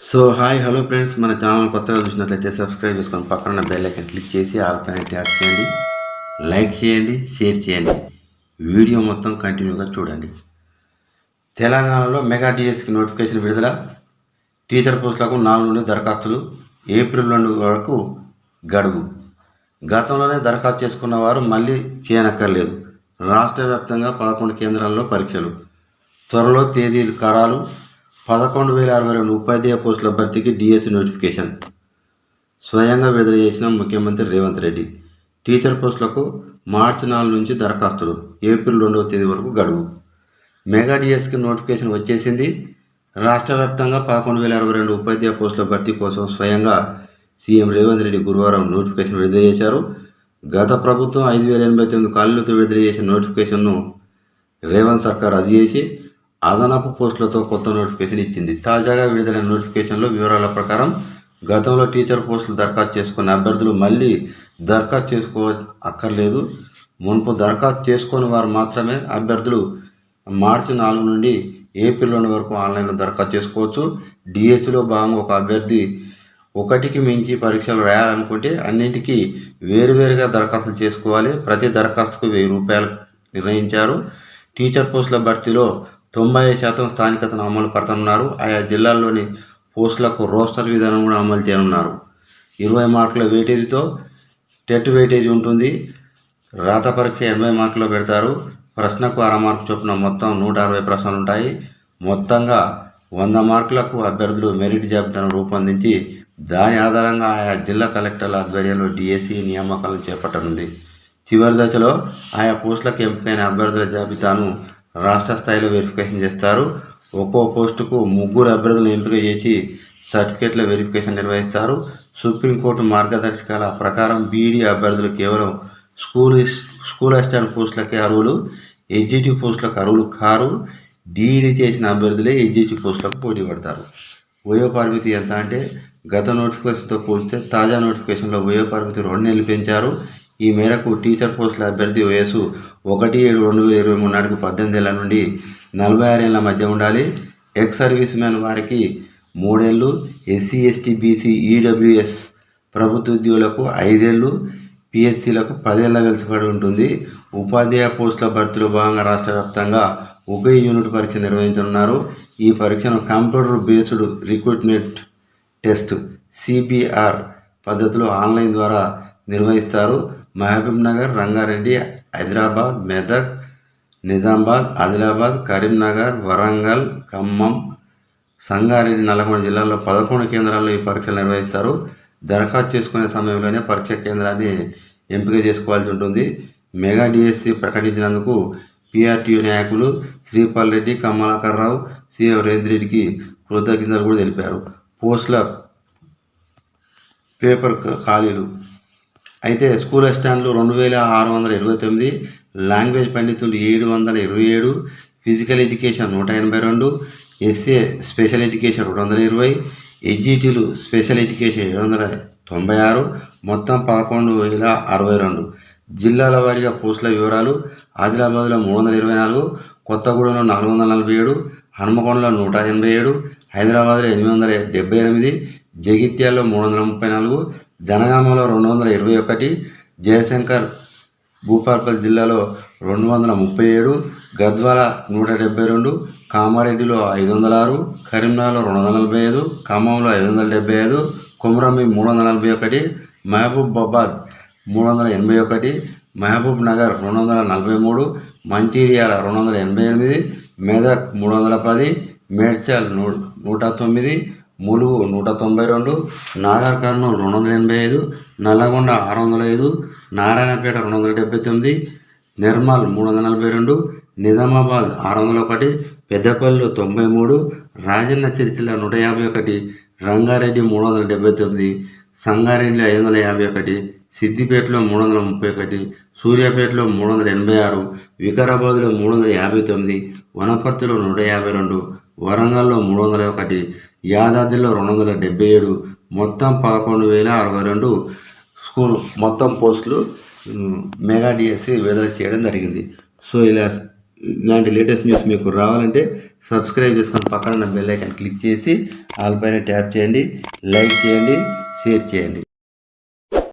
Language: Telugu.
సో హాయ్ హలో ఫ్రెండ్స్ మన ఛానల్ కొత్తగా చూసినట్లయితే సబ్స్క్రైబ్ చేసుకొని పక్కన బెల్ ఐకన్ క్లిక్ చేసి ఆల్ పైన ట్యాప్ చేయండి. లైక్ చేయండి షేర్ చేయండి. వీడియో మొత్తం కంటిన్యూగా చూడండి. తెలంగాణలో మెగా డిఎస్కి నోటిఫికేషన్ విడుదల. టీచర్ పోస్టులకు నాలుగు నుండి దరఖాస్తులు. ఏప్రిల్ రెండు వరకు గడువు. గతంలోనే దరఖాస్తు చేసుకున్న వారు మళ్ళీ చేయనక్కర్లేదు. రాష్ట్ర వ్యాప్తంగా పదకొండు కేంద్రాల్లో పరీక్షలు. త్వరలో తేదీలు ఖరాలు పదకొండు వేల అరవై రెండు ఉపాధ్యాయ పోస్టుల భర్తీకి డిఎస్సి నోటిఫికేషన్. స్వయంగా విడుదల చేసిన ముఖ్యమంత్రి రేవంత్ రెడ్డి టీచర్ పోస్టులకు మార్చి నాలుగు నుంచి దరఖాస్తులు ఏప్రిల్ రెండవ తేదీ వరకు గడువు. మెగా డిఎస్కి నోటిఫికేషన్ వచ్చేసింది. రాష్ట్ర వ్యాప్తంగా పదకొండు వేల అరవై రెండు ఉపాధ్యాయ పోస్టుల భర్తీ కోసం స్వయంగా సీఎం రేవంత్ రెడ్డి గురువారం నోటిఫికేషన్ విడుదల చేశారు. గత ప్రభుత్వం ఐదు వేల ఎనభై తొమ్మిది ఖాళీలతో విడుదల చేసిన నోటిఫికేషన్ను రేవంత్ సర్కార్ అది చేసి అదనపు పోస్టులతో కొత్త నోటిఫికేషన్ ఇచ్చింది. తాజాగా విడుదలైన నోటిఫికేషన్లో వివరాల ప్రకారం గతంలో టీచర్ పోస్టులు దరఖాస్తు చేసుకున్న అభ్యర్థులు మళ్ళీ దరఖాస్తు చేసుకో అక్కర్లేదు. మునుపు దరఖాస్తు చేసుకుని వారు మాత్రమే అభ్యర్థులు మార్చి నాలుగు నుండి ఏప్రిల్ రెండు వరకు ఆన్లైన్లో దరఖాస్తు చేసుకోవచ్చు. డిఎస్సిలో భాగంగా ఒక అభ్యర్థి ఒకటికి మించి పరీక్షలు రాయాలనుకుంటే అన్నింటికీ వేరువేరుగా దరఖాస్తులు చేసుకోవాలి. ప్రతి దరఖాస్తుకు వెయ్యి రూపాయలు నిర్ణయించారు. టీచర్ పోస్టుల భర్తీలో తొంభై శాతం స్థానికతను అమలు పడుతున్నారు ఆయా జిల్లాల్లోని పోస్టులకు రోస్టర్ విధానం కూడా అమలు చేయనున్నారు. ఇరవై మార్కుల వెయిటేజీతో టెట్ వెయిటేజ్ ఉంటుంది. రాత పరీక్ష ఎనభై మార్కులు పెడతారు. ప్రశ్నకు అర మార్కు చొప్పున మొత్తం నూట అరవై ప్రశ్నలు ఉంటాయి. మొత్తంగా వంద మార్కులకు అభ్యర్థులు మెరిట్ జాబితాను రూపొందించి దాని ఆధారంగా ఆయా జిల్లా కలెక్టర్ల ఆధ్వర్యంలో డిఎస్సి నియామకాలను చేపట్టనుంది. చివరి దశలో ఆయా పోస్టులకు ఎంపికైన అభ్యర్థుల జాబితాను రాష్ట్ర స్థాయిలో వెరిఫికేషన్ చేస్తారు. ఒక్కో పోస్టుకు ముగ్గురు అభ్యర్థులను ఎంపిక చేసి సర్టిఫికేట్ల వెరిఫికేషన్ నిర్వహిస్తారు. సుప్రీంకోర్టు మార్గదర్శకాల ప్రకారం బీఈడీ అభ్యర్థులు కేవలం స్కూల్ స్కూల్ అసిస్టెంట్ పోస్టులకే అర్హులు ఎగ్జిక్యూటివ్ పోస్టులకు అర్హులు కారు డీఈడీ చేసిన అభ్యర్థులే ఎగ్జిక్యూటివ్ పోస్టులకు పోటీ పడతారు. వయో పరిమితి ఎంత అంటే గత నోటిఫికేషన్తో పోలిస్తే తాజా నోటిఫికేషన్లో వయో పరిమితి రెండు నెలలు పెంచారు. ఈ మేరకు టీచర్ పోస్టుల అభ్యర్థి వయసు ఒకటి ఏడు రెండు వేల ఇరవై మూడు నాటికి పద్దెనిమిది ఏళ్ళ నుండి నలభై ఆరేళ్ళ మధ్య ఉండాలి. ఎక్స్ సర్వీస్ మ్యాన్ వారికి మూడేళ్ళు ఎస్సీ ఎస్టీ బీసీ ఈడబ్ల్యూఎస్ ప్రభుత్వ ఉద్యోగులకు ఐదేళ్ళు పిహెచ్సిలకు పదేళ్ళ వెలుసుబడి ఉంటుంది. ఉపాధ్యాయ పోస్టుల భర్తీలో భాగంగా రాష్ట్ర వ్యాప్తంగా ఒకే యూనిట్ పరీక్ష నిర్వహించనున్నారు. ఈ పరీక్షను computer based recruitment test CBR పద్ధతిలో ఆన్లైన్ ద్వారా నిర్వహిస్తారు. మహబూబ్నగర్ రంగారెడ్డి హైదరాబాద్ మెదక్ నిజామాబాద్ ఆదిలాబాద్ కరీంనగర్ వరంగల్ ఖమ్మం సంగారెడ్డి నల్గొండ జిల్లాల్లో పదకొండు కేంద్రాల్లో ఈ పరీక్షలు నిర్వహిస్తారు. దరఖాస్తు చేసుకునే సమయంలోనే పరీక్ష కేంద్రాన్ని ఎంపిక చేసుకోవాల్సి ఉంటుంది. మెగా డిఎస్సి ప్రకటించినందుకు పిఆర్టీయూ నాయకులు శ్రీపాల్ రెడ్డి కమలాకర్ రావు సీఎం రేవంత్ రెడ్డికి కృతజ్ఞతలు కూడా తెలిపారు. పోస్టుల పేపర్ ఖాళీలు అయితే స్కూల్ అసిస్టెంట్లు రెండు వేల ఆరు వందల ఇరవై తొమ్మిది లాంగ్వేజ్ పండితులు ఏడు వందల ఇరవై ఏడు ఫిజికల్ ఎడ్యుకేషన్ నూట ఎనభై రెండు ఎస్ఏ స్పెషల్ ఎడ్యుకేషన్ రెండు వందల ఇరవై ఎడ్జిటీలు స్పెషల్ ఎడ్యుకేషన్ ఏడు వందల తొంభై ఆరు మొత్తం పదకొండు వేల అరవై రెండు. జిల్లాల వారీగా పోస్టుల వివరాలు ఆదిలాబాద్లో మూడు వందల ఇరవై నాలుగు కొత్తగూడెంలో నాలుగు వందల నలభై ఏడు హనుమకొండలో నూట ఎనభై ఏడు హైదరాబాద్లో ఎనిమిది వందల డెబ్బై ఎనిమిది జగిత్యాల్లో మూడు వందల ముప్పై నాలుగు జనగామలో రెండు వందల ఇరవై ఒకటి జయశంకర్ భూపాల్పల్లి జిల్లాలో రెండు వందల ముప్పై ఏడు గద్వాల నూట డెబ్బై రెండు కామారెడ్డిలో ఐదు వందల ఆరు కరీంనగర్లో రెండు వందల నలభై ఐదు ఖమ్మంలో ఐదు వందల డెబ్బై ఐదు కుమరంభి మూడు వందల నలభై ఒకటి మహబూబాబాద్ మూడు వందల ఎనభై ఒకటి మహబూబ్ నగర్ రెండు వందల నలభై మూడు మంచిర్యాల రెండు వందల ఎనభై ఎనిమిది మెదక్ మూడు వందల పది మేడ్చల్ నూ నూట తొమ్మిది ములుగు నూట తొంభై రెండు నాగర్ కర్నూలు రెండు వందల ఎనభై ఐదు నల్లగొండ ఆరు వందల ఐదు నారాయణపేట రెండు వందల డెబ్బై తొమ్మిది నిర్మల్ మూడు వందల నలభై రెండు నిజామాబాద్ ఆరు వందల ఒకటి పెద్దపల్లి తొంభై మూడు రాజన్న సిరిసిల్ల నూట యాభై ఒకటి రంగారెడ్డి మూడు వందల డెబ్బై తొమ్మిది సంగారెడ్డి ఐదు వందల యాభై ఒకటి సిద్దిపేటలో మూడు వందల ముప్పై ఒకటి సూర్యాపేటలో మూడు వందల ఎనభై ఆరు వికారాబాద్లో మూడు వందల యాభై తొమ్మిది వనపర్తిలో నూట యాభై రెండు వరంగల్లో మూడు వందల ఒకటి యాదాద్రిలో రెండు వందల డెబ్బై ఏడు మొత్తం పదకొండు వేల అరవై రెండు స్కూల్ మొత్తం పోస్టులు మెగా డిఎస్సి విడుదల చేయడం జరిగింది. సో ఇలా ఇలాంటి లేటెస్ట్ న్యూస్ మీకు రావాలంటే సబ్స్క్రైబ్ చేసుకొని పక్కన బెల్ ఐకాన్ క్లిక్ చేసి ఆల్ పైన ట్యాప్ చేయండి లైక్ చేయండి షేర్ చేయండి.